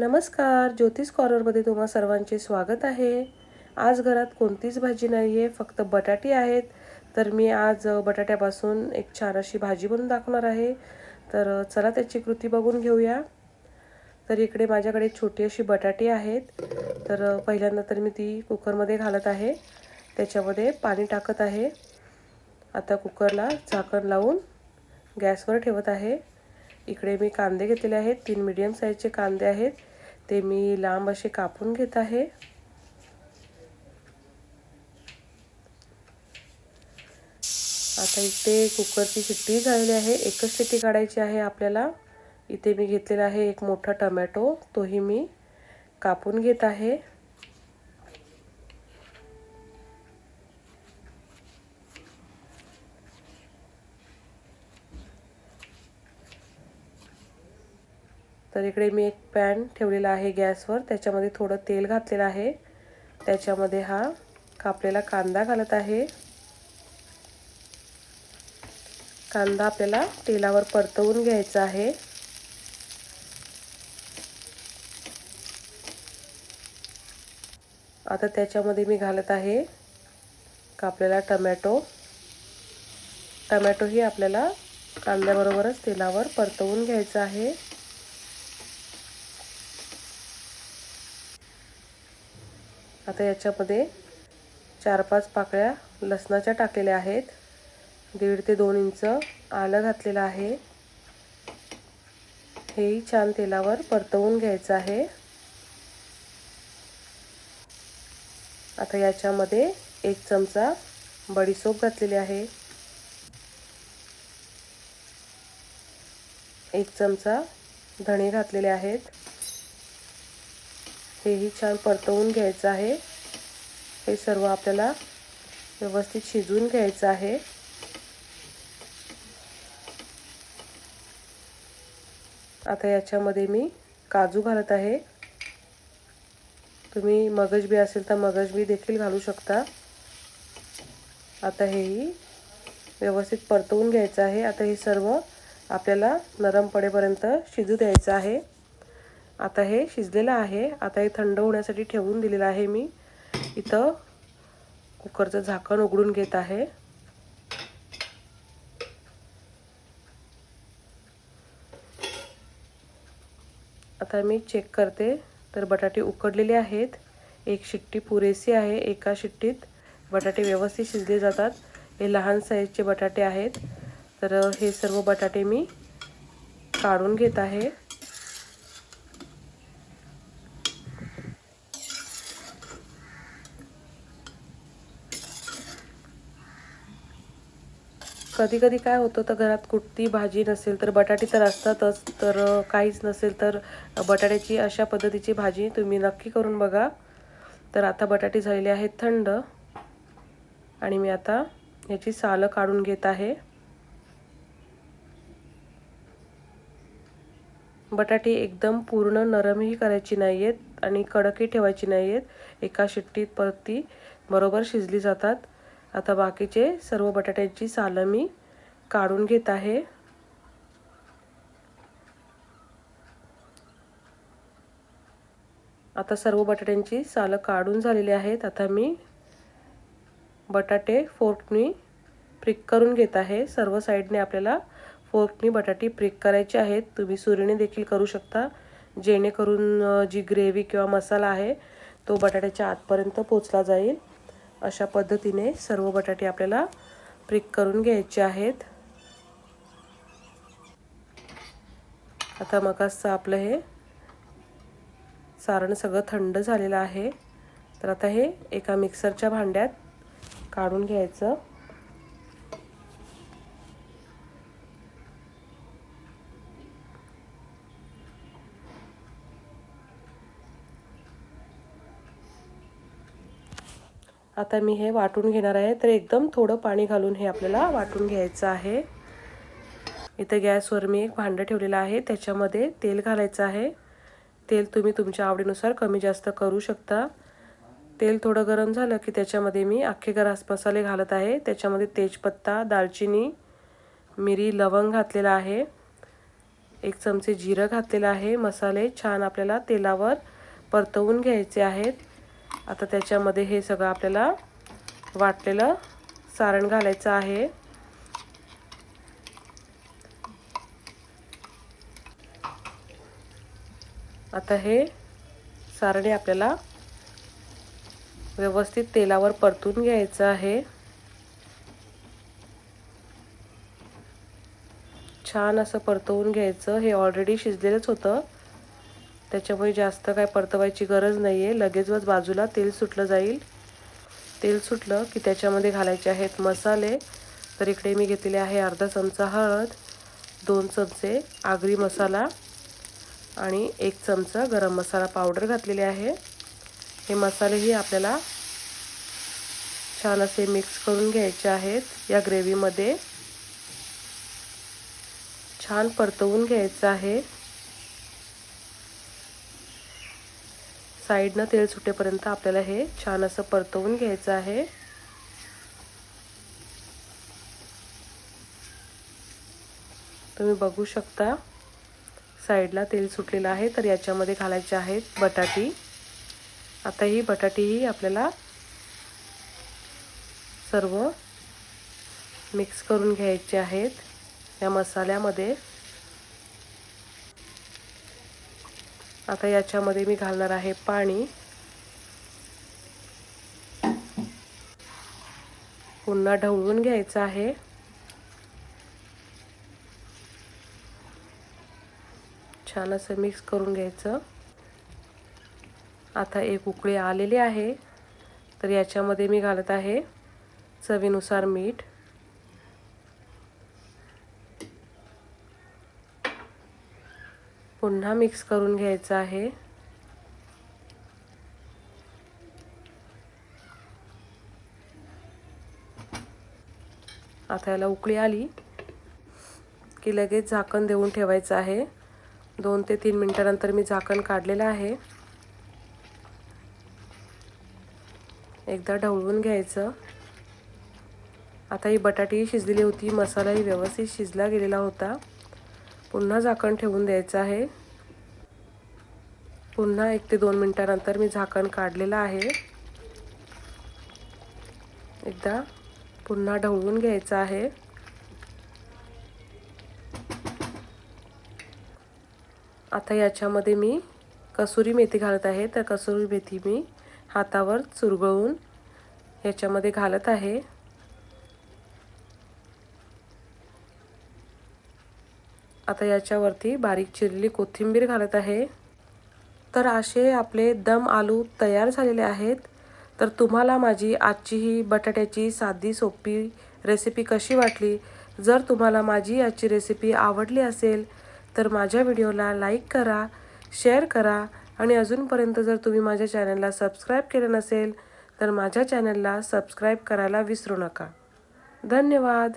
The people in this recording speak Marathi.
नमस्कार ज्योतिष कॉर्नरमध्ये तुम्हा सर्वांचे स्वागत आहे. आज घरात कोणतीच भाजी नाही आहे फक्त बटाटे आहेत. तर मी आज बटाट्यापासून एक छान अशी भाजी बनवून दाखवणार आहे. तर चला त्याची कृती बघून घेऊया. तर इकडे माझ्याकडे छोटी अशी बटाटे आहेत. तर पहिल्यांदा तर मी ती कुकरमध्ये घालत आहे. त्याच्यामध्ये पाणी टाकत आहे. आता कुकरला झाकण लावून गॅसवर ठेवत आहे. इकडे मी कांदे घेतलेले आहेत. तीन मीडियम साईजचे कांदे आहेत. ते मी लांब असे कापून घेत आहे. आता इथे कुकरची शिट्टी झालेली आहे. एकच शिट्टी काढायची आहे आपल्याला. इथे मी घेतलेला आहे एक मोठा टमॅटो. तोही मी कापून घेत आहे. तर इकडे मी एक पॅन ठेवलेला आहे गॅसवर. त्याच्यामध्ये थोडं तेल घातलेलं आहे. त्याच्यामध्ये हा कापलेला कांदा घालत आहे. कांदा आपल्याला तेलावर परतवून घ्यायचा आहे. आता त्याच्यामध्ये मी घालत आहे कापलेला टमॅटो. टमॅटोही आपल्याला कांद्याबरोबरच तेलावर परतवून घ्यायचा आहे. आता याच्यामध्ये चार पाच पाकळ्या लसणाच्या टाकलेल्या आहेत. दीड ते दोन इंच आलं घातलेलं आहे. हेही छान तेलावर परतवून घ्यायचं आहे. आता याच्यामध्ये एक चमचा बडीसोप घातलेली आहे. एक चमचा धणे घातलेले आहेत. हेही छान परतवून घ्यायचं आहे. हे सर्व आपल्याला व्यवस्थित शिजवून घ्यायचं आहे. आता याच्यामध्ये मी काजू घालत आहे. तुम्ही मगजबी असेल तर मगजबी देखील घालू शकता. आता हेही व्यवस्थित परतवून घ्यायचं आहे. आता हे सर्व आपल्याला नरम पडेपर्यंत शिजू द्यायचं आहे. आता हे शिजलेलं आहे. आता हे थंड होण्यासाठी ठेवून दिलेलं आहे मी. इथं कुकरचं झाकण उघडून घेत आहे. आता मी चेक करते. तर बटाटे उकडलेले आहेत. एक शिट्टी पुरेसी आहे एका शिट्टीत. बटाटे व्यवस्थित शिजले जातात. हे लहान साईजचे बटाटे आहेत. तर हे सर्व बटाटे मी काढून घेत आहे. कधी कधी काय होतं तर घरात कुठती भाजी नसेल तर बटाटे तर असतातच तर काहीच नसेल तर बटाट्याची अशा पद्धतीची भाजी तुम्ही नक्की करून बघा. तर आता बटाटे झालेले आहेत थंड. आणि मी आता याची सालं काढून घेत आहे. बटाटे एकदम पूर्ण नरमही करायची नाही आहेत आणि कडकही ठेवायची नाही आहेत एका शिट्टीत परती बरोबर शिजली जातात. आता बाकीचे सर्व बटाट्याची सालं मी काढून घेत आहे. आता सर्व बटाट्यांची सालं काढून झालेली आहेत. आता मी बटाटे फोर्कनी प्रिक करून घेत आहे. सर्व साईडने आपल्याला फोर्कनी बटाटे प्रिक करायचे आहेत. तुम्ही सुरीने देखील करू शकता. जेणेकरून जी ग्रेव्ही किंवा मसाला आहे तो बटाट्याच्या आतपर्यंत पोचला जाईल. अशा पद्धतीने सर्व बटाटे आपल्याला प्रिक करून घ्यायचे आहेत. आता मकासचं आपलं हे सारण सगळं थंड झालेलं आहे. तर आता हे एका मिक्सरच्या भांड्यात काढून घ्यायचं. आता मी हे वाटून घेणार आहे. तर एकदम थोडं पाणी घालून हे आपल्याला वाटून घ्यायचं आहे. इथे गॅसवर मी एक भांडं ठेवलेलं आहे. त्याच्यामध्ये तेल घालायचं आहे. तेल तुम्ही तुमच्या आवडीनुसार कमी जास्त करू शकता. तेल थोडं गरम झालं की त्याच्यामध्ये मी अख्खे गरास मसाले घालत आहे. त्याच्यामध्ये तेजपत्ता दालचिनी मिरी लवंग घातलेला आहे. एक चमचे जिरं घातलेलं आहे. मसाले छान आपल्याला तेलावर परतवून घ्यायचे आहेत. आता त्याच्यामध्ये हे सगळं आपल्याला वाटलेलं सारण घालायचं आहे. आता हे सारणे आपल्याला व्यवस्थित तेलावर परतून घ्यायचं आहे. छान असं परतवून घ्यायचं. हे ऑलरेडी शिजलेलंच होतं. त्याच्यामुळे जास्त काय परतवायची गरज नाही आहे लगेचच बाजूला तेल सुटलं जाईल. तेल सुटलं की त्याच्यामध्ये घालायचे आहेत मसाले. तर इकडे मी घेतलेले आहे अर्धा चमचा हळद दोन चमचे आगरी मसाला आणि एक चमचा गरम मसाला पावडर घातलेले आहे. हे मसालेही आपल्याला छान असे मिक्स करून घ्यायचे आहेत या ग्रेव्हीमध्ये. छान परतवून घ्यायचं आहे. साईडनं तेल सुटेपर्यंत आपल्याला हे छान असं परतवून घ्यायचं आहे. तुम्ही बघू शकता साईडला तेल सुटलेलं आहे तर याच्यामध्ये घालायचे आहेत बटाटी. आता ही बटाटीही आपल्याला सर्व मिक्स करून घ्यायचे आहेत. या मसाल्यामध्ये आता याच्यामध्ये मी घालणार आहे पाणी. पुन्हा ढवळून घ्यायचं आहे. छान असं मिक्स करून घ्यायचं. आता एक उकळी आलेली आहे. तर याच्यामध्ये मी घालत आहे चवीनुसार मीठ. पुन्हा मिक्स करून घ्यायचं आहे. आता याला उकळी आली की लगेच झाकण देऊन ठेवायचं आहे. दोन ते तीन मिनटानंतर मी झाकण काढलेलं आहे. एकदा ढवळून घ्यायचं. आता ही बटाटी शिजलेली होती मसालाही व्यवस्थित शिजला गेलेला होता. पुन्हा झाकण ठेवून द्यायचं आहे. पुन्हा एक ते दोन मिनटानंतर मी झाकण काढलेलं आहे. एकदा पुन्हा ढवळून घ्यायचं आहे. आता याच्यामध्ये मी कसुरी मेथी घालत आहे. तर कसुरी मेथी मी हातावर चुरगळून याच्यामध्ये घालत आहे. आता याच्यावरती बारीक चिरलेली कोथिंबीर घालत आहे. तर असे आपले दम आलू तयार झालेले आहेत. तर तुम्हाला माझी आजची ही बटाट्याची साधी सोपी रेसिपी कशी वाटली? जर तुम्हाला माझी आजची रेसिपी आवडली असेल तर माझ्या व्हिडिओला लाईक करा शेअर करा आणि अजूनपर्यंत जर तुम्ही माझ्या चॅनलला सबस्क्राईब केलं नसेल तर माझ्या चॅनलला सबस्क्राईब करायला विसरू नका. धन्यवाद!